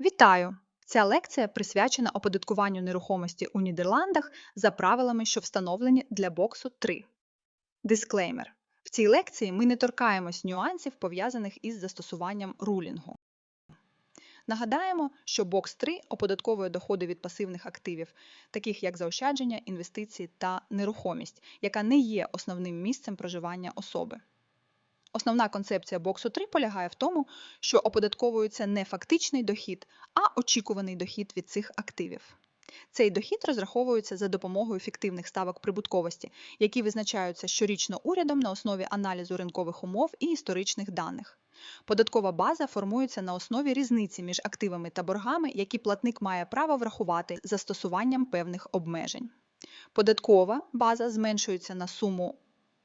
Вітаю! Ця лекція присвячена оподаткуванню нерухомості у Нідерландах за правилами, що встановлені для боксу 3. Дисклеймер. В цій лекції ми не торкаємось нюансів, пов'язаних із застосуванням рулінгу. Нагадаємо, що бокс 3 оподатковує доходи від пасивних активів, таких як заощадження, інвестиції та нерухомість, яка не є основним місцем проживання особи. Основна концепція боксу 3 полягає в тому, що оподатковується не фактичний дохід, а очікуваний дохід від цих активів. Цей дохід розраховується за допомогою фіктивних ставок прибутковості, які визначаються щорічно урядом на основі аналізу ринкових умов і історичних даних. Податкова база формується на основі різниці між активами та боргами, які платник має право врахувати застосуванням певних обмежень. Податкова база зменшується на суму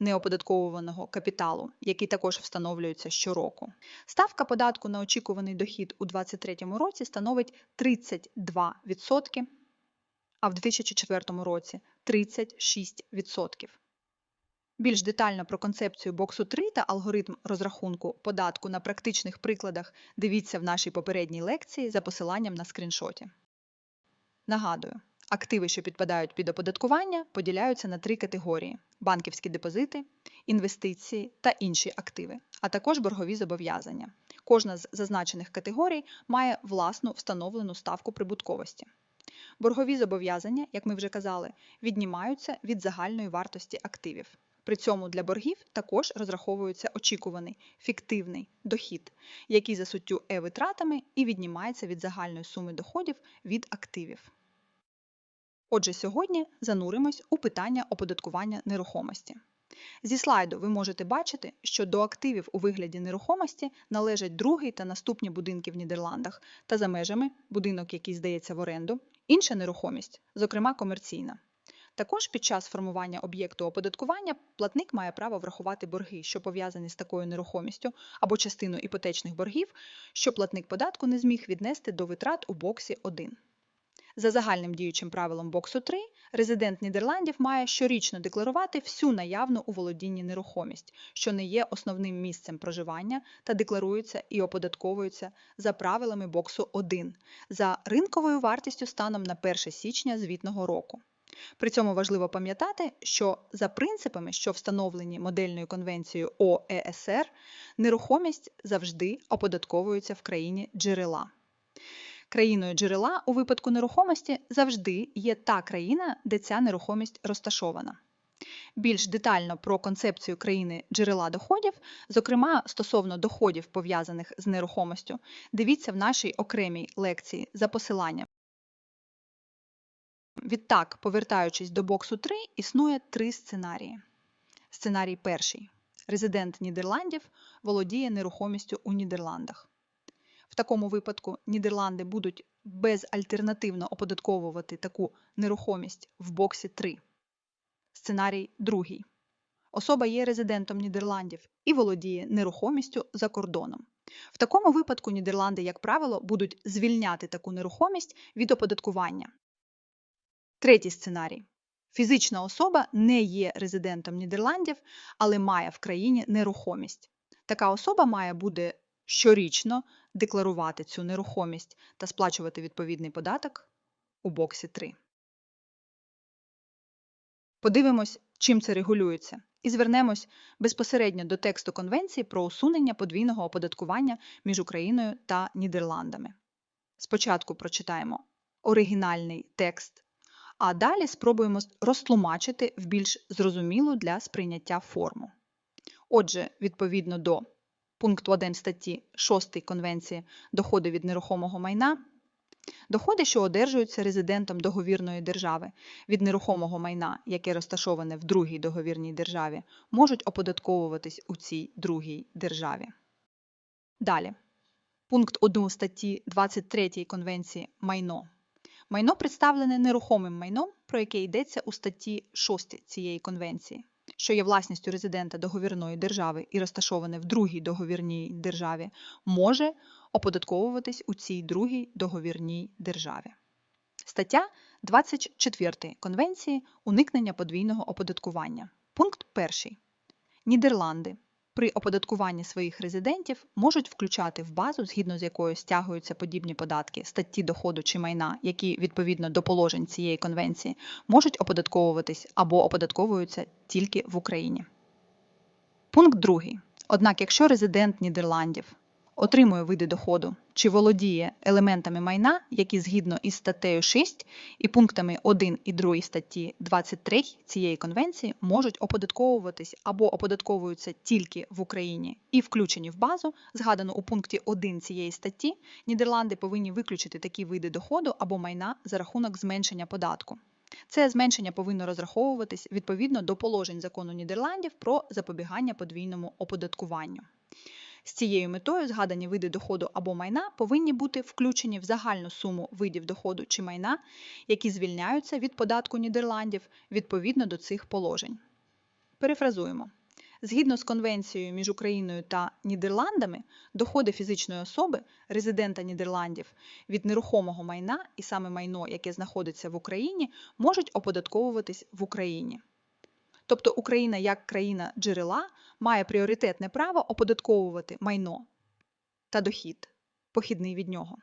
неоподатковуваного капіталу, який також встановлюється щороку. Ставка податку на очікуваний дохід у 2023 році становить 32%, а в 2004 році 36%. Більш детально про концепцію боксу 3 та алгоритм розрахунку податку на практичних прикладах дивіться в нашій попередній лекції за посиланням на скріншоті. Нагадую, активи, що підпадають під оподаткування, поділяються на три категорії: банківські депозити, інвестиції та інші активи, а також боргові зобов'язання. Кожна з зазначених категорій має власну встановлену ставку прибутковості. Боргові зобов'язання, як ми вже казали, віднімаються від загальної вартості активів. При цьому для боргів також розраховується очікуваний фіктивний дохід, який за суттю е-витратами і віднімається від загальної суми доходів від активів. Отже, сьогодні зануримось у питання оподаткування нерухомості. Зі слайду ви можете бачити, що до активів у вигляді нерухомості належать другий та наступні будинки в Нідерландах та за межами будинок, який здається в оренду, інша нерухомість, зокрема комерційна. Також під час формування об'єкту оподаткування платник має право врахувати борги, що пов'язані з такою нерухомістю, або частину іпотечних боргів, що платник податку не зміг віднести до витрат у боксі 1. За загальним діючим правилом боксу 3, резидент Нідерландів має щорічно декларувати всю наявну у володінні нерухомість, що не є основним місцем проживання та декларується і оподатковується за правилами боксу 1 за ринковою вартістю станом на 1 січня звітного року. При цьому важливо пам'ятати, що за принципами, що встановлені модельною конвенцією ОЕСР, нерухомість завжди оподатковується в країні джерела. Країною джерела у випадку нерухомості завжди є та країна, де ця нерухомість розташована. Більш детально про концепцію країни джерела доходів, зокрема стосовно доходів, пов'язаних з нерухомістю, дивіться в нашій окремій лекції за посиланням. Відтак, повертаючись до боксу 3, існує три сценарії. Сценарій перший. Резидент Нідерландів володіє нерухомістю у Нідерландах. Такому випадку Нідерланди будуть безальтернативно оподатковувати таку нерухомість в боксі 3. Сценарій другий. Особа є резидентом Нідерландів і володіє нерухомістю за кордоном. В такому випадку Нідерланди, як правило, будуть звільняти таку нерухомість від оподаткування. Третій сценарій. Фізична особа не є резидентом Нідерландів, але має в країні нерухомість. Така особа має буде щорічно декларувати цю нерухомість та сплачувати відповідний податок у боксі 3. Подивимось, чим це регулюється, і звернемось безпосередньо до тексту Конвенції про усунення подвійного оподаткування між Україною та Нідерландами. Спочатку прочитаємо оригінальний текст, а далі спробуємо розтлумачити в більш зрозумілу для сприйняття форму. Отже, відповідно до пункту 1 статті 6 Конвенції доходи від нерухомого майна, доходи, що одержуються резидентом договірної держави від нерухомого майна, яке розташоване в другій договірній державі, можуть оподатковуватись у цій другій державі. Далі. Пункт 1 статті 23 Конвенції майно. Майно представлене нерухомим майном, про яке йдеться у статті 6 цієї конвенції що є власністю резидента договірної держави і розташоване в другій договірній державі, може оподатковуватись у цій другій договірній державі. Стаття 24 Конвенції уникнення подвійного оподаткування. Пункт 1. Нідерланди. При оподаткуванні своїх резидентів можуть включати в базу, згідно з якою стягуються подібні податки, статті доходу чи майна, які відповідно до положень цієї конвенції можуть оподатковуватись або оподатковуються тільки в Україні. Пункт 2. Однак, якщо резидент Нідерландів отримує види доходу чи володіє елементами майна, які згідно із статтею 6 і пунктами 1 і 2 статті 23 цієї конвенції можуть оподатковуватись або оподатковуються тільки в Україні і включені в базу, згадану у пункті 1 цієї статті, Нідерланди повинні виключити такі види доходу або майна за рахунок зменшення податку. Це зменшення повинно розраховуватись відповідно до положень закону Нідерландів про запобігання подвійному оподаткуванню. З цією метою згадані види доходу або майна повинні бути включені в загальну суму видів доходу чи майна, які звільняються від податку Нідерландів відповідно до цих положень. Перефразуємо. Згідно з конвенцією між Україною та Нідерландами, доходи фізичної особи, резидента Нідерландів від нерухомого майна і саме майно, яке знаходиться в Україні, можуть оподатковуватись в Україні. Тобто Україна як країна джерела має пріоритетне право оподатковувати майно та дохід, похідний від нього.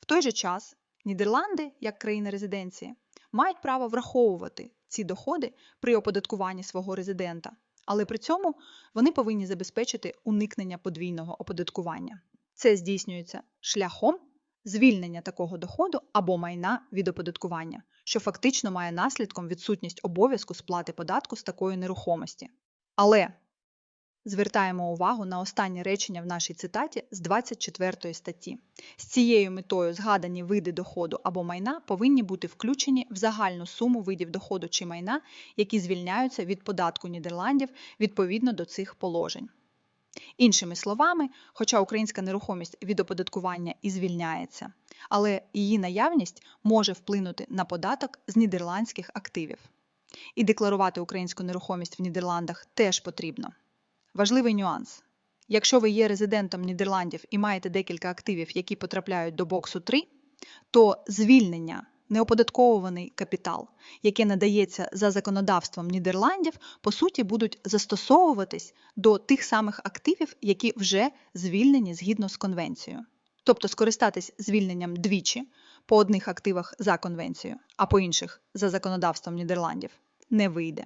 В той же час Нідерланди, як країна резиденції, мають право враховувати ці доходи при оподаткуванні свого резидента, але при цьому вони повинні забезпечити уникнення подвійного оподаткування. Це здійснюється шляхом звільнення такого доходу або майна від оподаткування, що фактично має наслідком відсутність обов'язку сплати податку з такої нерухомості. Але звертаємо увагу на останнє речення в нашій цитаті з 24 статті. З цією метою згадані види доходу або майна повинні бути включені в загальну суму видів доходу чи майна, які звільняються від податку Нідерландів відповідно до цих положень. Іншими словами, хоча українська нерухомість від оподаткування і звільняється, але її наявність може вплинути на податок з нідерландських активів. І декларувати українську нерухомість в Нідерландах теж потрібно. Важливий нюанс. Якщо ви є резидентом Нідерландів і маєте декілька активів, які потрапляють до боксу 3, то звільнення неоподатковуваний капітал, яке надається за законодавством Нідерландів, по суті, будуть застосовуватись до тих самих активів, які вже звільнені згідно з конвенцією. Тобто скористатись звільненням двічі по одних активах за конвенцією, а по інших за законодавством Нідерландів не вийде.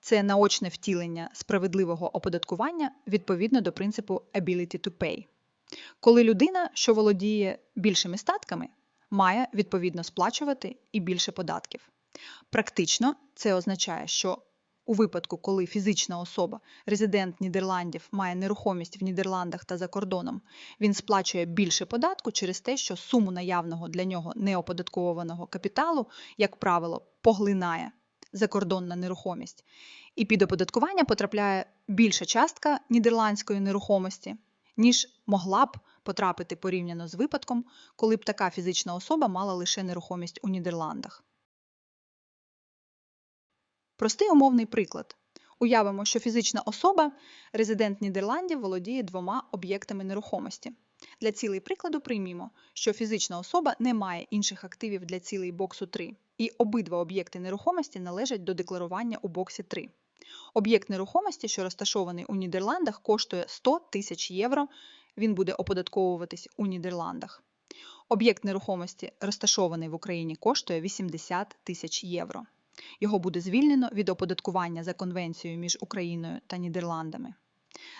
Це наочне втілення справедливого оподаткування відповідно до принципу ability to pay. Коли людина, що володіє більшими статками, має відповідно сплачувати і більше податків. Практично це означає, що у випадку, коли фізична особа, резидент Нідерландів, має нерухомість в Нідерландах та за кордоном, він сплачує більше податку через те, що суму наявного для нього неоподатковуваного капіталу, як правило, поглинає закордонна нерухомість, і під оподаткування потрапляє більша частка нідерландської нерухомості, ніж могла б потрапити порівняно з випадком, коли б така фізична особа мала лише нерухомість у Нідерландах. Простий умовний приклад. Уявимо, що фізична особа, резидент Нідерландів, володіє двома об'єктами нерухомості. Для цілей прикладу приймімо, що фізична особа не має інших активів для цілей боксу 3, і обидва об'єкти нерухомості належать до декларування у боксі 3. Об'єкт нерухомості, що розташований у Нідерландах, коштує 100 тисяч євро. Він буде оподатковуватись у Нідерландах. Об'єкт нерухомості, розташований в Україні, коштує 80 тисяч євро. Його буде звільнено від оподаткування за конвенцією між Україною та Нідерландами.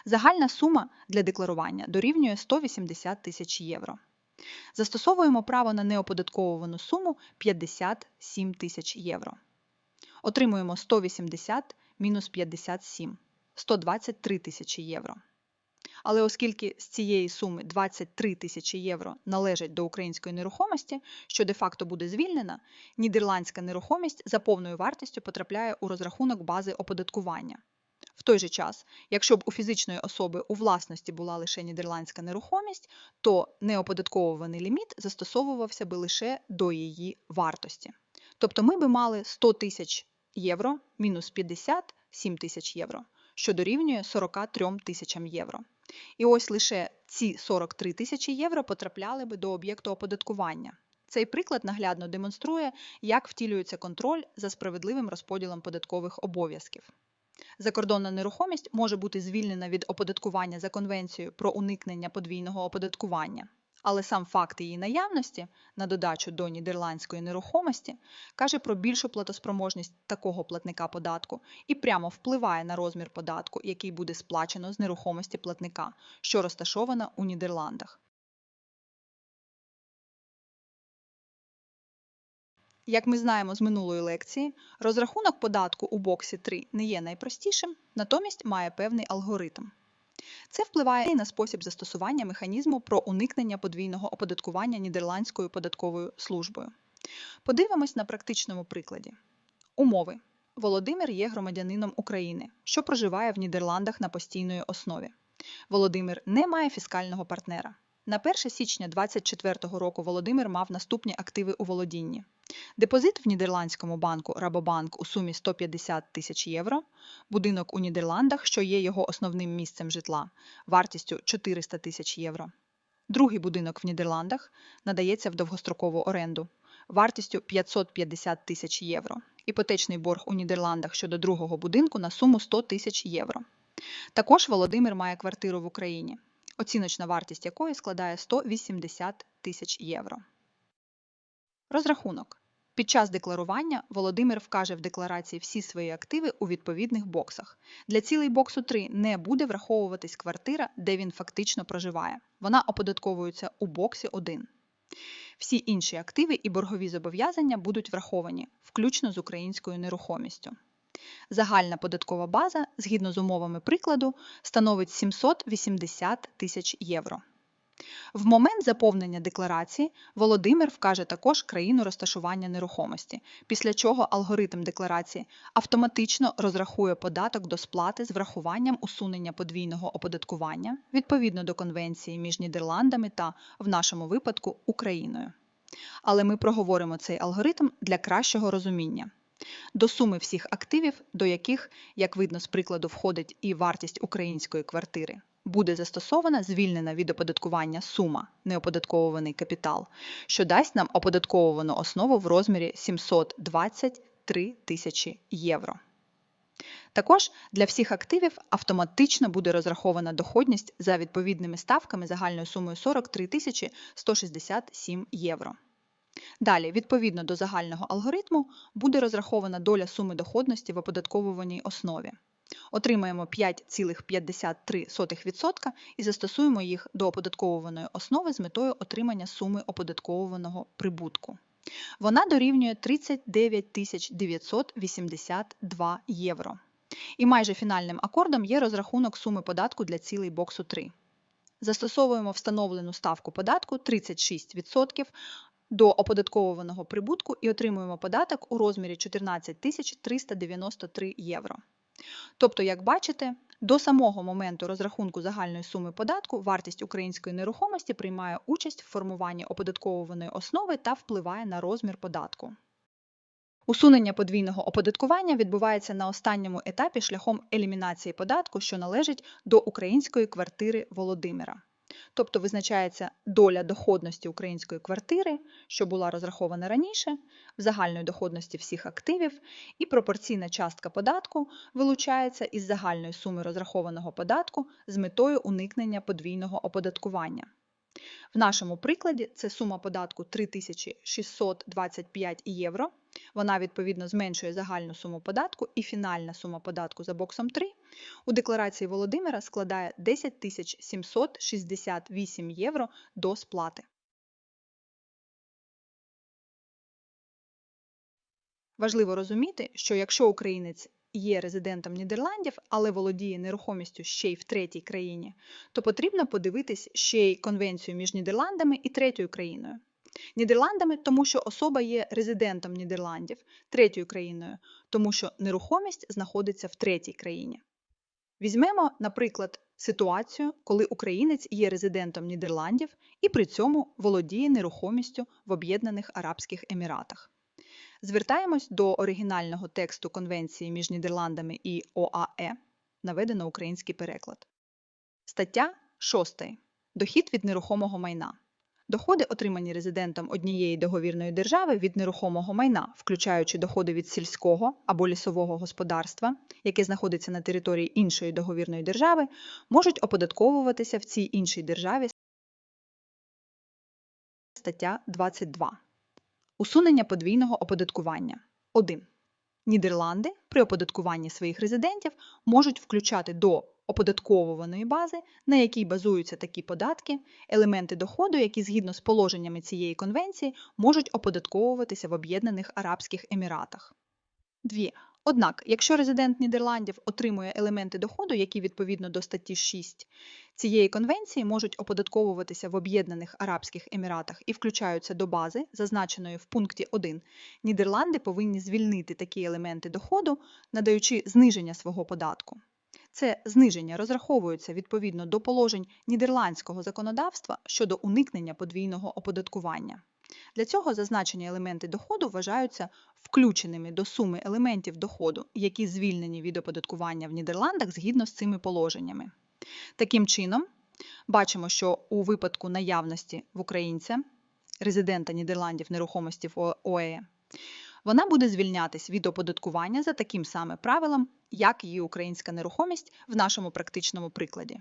Загальна сума для декларування дорівнює 180 тисяч євро. Застосовуємо право на неоподатковувану суму 57 тисяч євро. Отримуємо 180 мінус 57 123 тисячі євро. Але оскільки з цієї суми 23 тисячі євро належать до української нерухомості, що де-факто буде звільнена, нідерландська нерухомість за повною вартістю потрапляє у розрахунок бази оподаткування. В той же час, якщо б у фізичної особи у власності була лише нідерландська нерухомість, то неоподатковуваний ліміт застосовувався би лише до її вартості. Тобто ми би мали 100 тисяч євро мінус 57 тисяч євро, що дорівнює 43 тисячам євро. І ось лише ці 43 тисячі євро потрапляли би до об'єкту оподаткування. Цей приклад наглядно демонструє, як втілюється контроль за справедливим розподілом податкових обов'язків. Закордонна нерухомість може бути звільнена від оподаткування за конвенцією про уникнення подвійного оподаткування. Але сам факт її наявності, на додачу до нідерландської нерухомості, каже про більшу платоспроможність такого платника податку і прямо впливає на розмір податку, який буде сплачено з нерухомості платника, що розташована у Нідерландах. Як ми знаємо з минулої лекції, розрахунок податку у боксі 3 не є найпростішим, натомість має певний алгоритм. Це впливає і на спосіб застосування механізму про уникнення подвійного оподаткування Нідерландською податковою службою. Подивимось на практичному прикладі. Умови. Володимир є громадянином України, що проживає в Нідерландах на постійної основі. Володимир не має фіскального партнера. На 1 січня 2024 року Володимир мав наступні активи у володінні: депозит в нідерландському банку Рабобанк у сумі 150 тисяч євро, будинок у Нідерландах, що є його основним місцем житла, вартістю 400 тисяч євро. Другий будинок в Нідерландах надається в довгострокову оренду вартістю 550 тисяч євро. Іпотечний борг у Нідерландах щодо другого будинку на суму 100 тисяч євро. Також Володимир має квартиру в Україні, оціночна вартість якої складає 180 тисяч євро. Розрахунок. Під час декларування Володимир вкаже в декларації всі свої активи у відповідних боксах. Для цілей боксу 3 не буде враховуватись квартира, де він фактично проживає. Вона оподатковується у боксі 1. Всі інші активи і боргові зобов'язання будуть враховані, включно з українською нерухомістю. Загальна податкова база, згідно з умовами прикладу, становить 780 тисяч євро. В момент заповнення декларації Володимир вкаже також країну розташування нерухомості, після чого алгоритм декларації автоматично розрахує податок до сплати з врахуванням усунення подвійного оподаткування відповідно до конвенції між Нідерландами та, в нашому випадку, Україною. Але ми проговоримо цей алгоритм для кращого розуміння. До суми всіх активів, до яких, як видно з прикладу, входить і вартість української квартири, буде застосована звільнена від оподаткування сума неоподатковуваний капітал, що дасть нам оподатковувану основу в розмірі 723 тисячі євро. Також для всіх активів автоматично буде розрахована доходність за відповідними ставками загальною сумою 43 тисячі 167 євро. Далі, відповідно до загального алгоритму, буде розрахована доля суми доходності в оподатковуваній основі. Отримаємо 5,53% і застосуємо їх до оподатковуваної основи з метою отримання суми оподатковуваного прибутку. Вона дорівнює 39 982 євро. І майже фінальним акордом є розрахунок суми податку для цілей боксу 3. Застосовуємо встановлену ставку податку 36% до оподатковуваного прибутку і отримуємо податок у розмірі 14 393 євро. Тобто, як бачите, до самого моменту розрахунку загальної суми податку вартість української нерухомості приймає участь в формуванні оподатковуваної основи та впливає на розмір податку. Усунення подвійного оподаткування відбувається на останньому етапі шляхом елімінації податку, що належить до української квартири Володимира. Тобто визначається доля доходності української квартири, що була розрахована раніше, в загальної доходності всіх активів, і пропорційна частка податку вилучається із загальної суми розрахованого податку з метою уникнення подвійного оподаткування. В нашому прикладі це сума податку 3625 євро. Вона відповідно зменшує загальну суму податку і фінальна сума податку за боксом 3 у декларації Володимира складає 10 768 євро до сплати. Важливо розуміти, що якщо українець є резидентом Нідерландів, але володіє нерухомістю ще й в третій країні, то потрібно подивитись ще й конвенцію між Нідерландами і третьою країною. Нідерландами, тому що особа є резидентом Нідерландів, третьою країною, тому що нерухомість знаходиться в третій країні. Візьмемо, наприклад, ситуацію, коли українець є резидентом Нідерландів і при цьому володіє нерухомістю в Об'єднаних Арабських Еміратах. Звертаємось до оригінального тексту Конвенції між Нідерландами і ОАЕ, наведено український переклад. Стаття 6. Дохід від нерухомого майна. Доходи, отримані резидентом однієї договірної держави від нерухомого майна, включаючи доходи від сільського або лісового господарства, яке знаходиться на території іншої договірної держави, можуть оподатковуватися в цій іншій державі стаття 22. Усунення подвійного оподаткування. 1. Нідерланди при оподаткуванні своїх резидентів можуть включати до оподатковуваної бази, на якій базуються такі податки, елементи доходу, які згідно з положеннями цієї конвенції можуть оподатковуватися в Об'єднаних Арабських Еміратах. 2. Однак, якщо резидент Нідерландів отримує елементи доходу, які відповідно до статті 6 цієї конвенції можуть оподатковуватися в Об'єднаних Арабських Еміратах і включаються до бази, зазначеної в пункті 1, Нідерланди повинні звільнити такі елементи доходу, надаючи зниження свого податку. Це зниження розраховується відповідно до положень нідерландського законодавства щодо уникнення подвійного оподаткування. Для цього зазначені елементи доходу вважаються включеними до суми елементів доходу, які звільнені від оподаткування в Нідерландах згідно з цими положеннями. Таким чином, бачимо, що у випадку наявності в українця, резидента Нідерландів нерухомості в ОЕ, вона буде звільнятись від оподаткування за таким саме правилом, як її українська нерухомість в нашому практичному прикладі.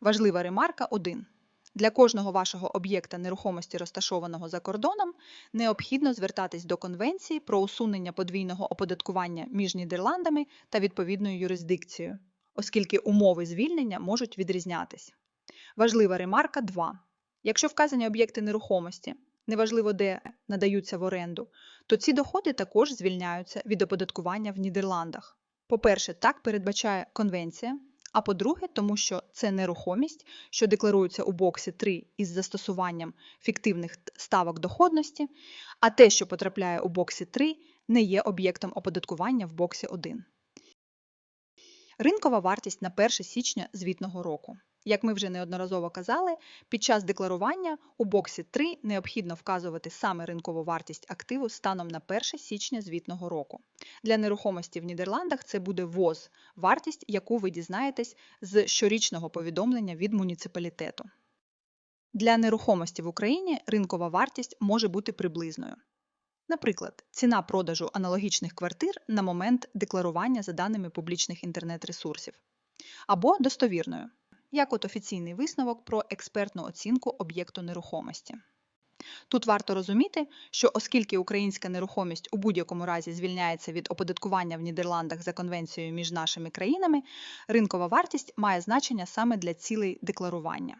Важлива ремарка 1. Для кожного вашого об'єкта нерухомості, розташованого за кордоном, необхідно звертатись до Конвенції про усунення подвійного оподаткування між Нідерландами та відповідною юрисдикцією, оскільки умови звільнення можуть відрізнятись. Важлива ремарка 2. Якщо вказані об'єкти нерухомості, неважливо де надаються в оренду, то ці доходи також звільняються від оподаткування в Нідерландах. По-перше, так передбачає конвенція. А по-друге, тому що це нерухомість, що декларується у боксі 3 із застосуванням фіктивних ставок доходності, а те, що потрапляє у боксі 3, не є об'єктом оподаткування в боксі 1. Ринкова вартість на 1 січня звітного року. Як ми вже неодноразово казали, під час декларування у боксі 3 необхідно вказувати саме ринкову вартість активу станом на 1 січня звітного року. Для нерухомості в Нідерландах це буде ВОЗ, вартість, яку ви дізнаєтесь з щорічного повідомлення від муніципалітету. Для нерухомості в Україні ринкова вартість може бути приблизною. Наприклад, ціна продажу аналогічних квартир на момент декларування за даними публічних інтернет-ресурсів, або достовірною як от офіційний висновок про експертну оцінку об'єкту нерухомості. Тут варто розуміти, що оскільки українська нерухомість у будь-якому разі звільняється від оподаткування в Нідерландах за конвенцією між нашими країнами, ринкова вартість має значення саме для цілей декларування.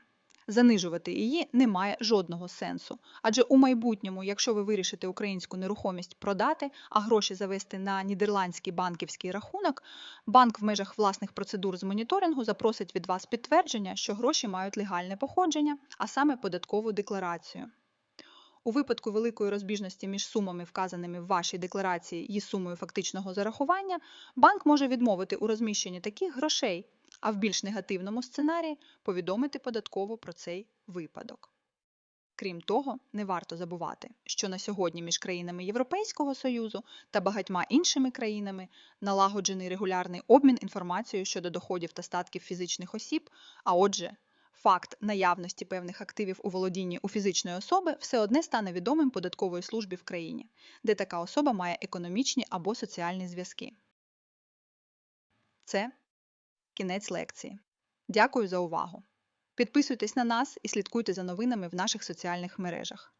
Занижувати її немає жодного сенсу, адже у майбутньому, якщо ви вирішите українську нерухомість продати, а гроші завести на нідерландський банківський рахунок, банк в межах власних процедур з моніторингу запросить від вас підтвердження, що гроші мають легальне походження, а саме податкову декларацію. У випадку великої розбіжності між сумами, вказаними в вашій декларації і сумою фактичного зарахування, банк може відмовити у розміщенні таких грошей, а в більш негативному сценарії повідомити податково про цей випадок. Крім того, не варто забувати, що на сьогодні між країнами Європейського Союзу та багатьма іншими країнами налагоджений регулярний обмін інформацією щодо доходів та статків фізичних осіб, а отже, факт наявності певних активів у володінні у фізичної особи все одне стане відомим податкової службі в країні, де така особа має економічні або соціальні зв'язки. Це кінець лекції. Дякую за увагу! Підписуйтесь на нас і слідкуйте за новинами в наших соціальних мережах.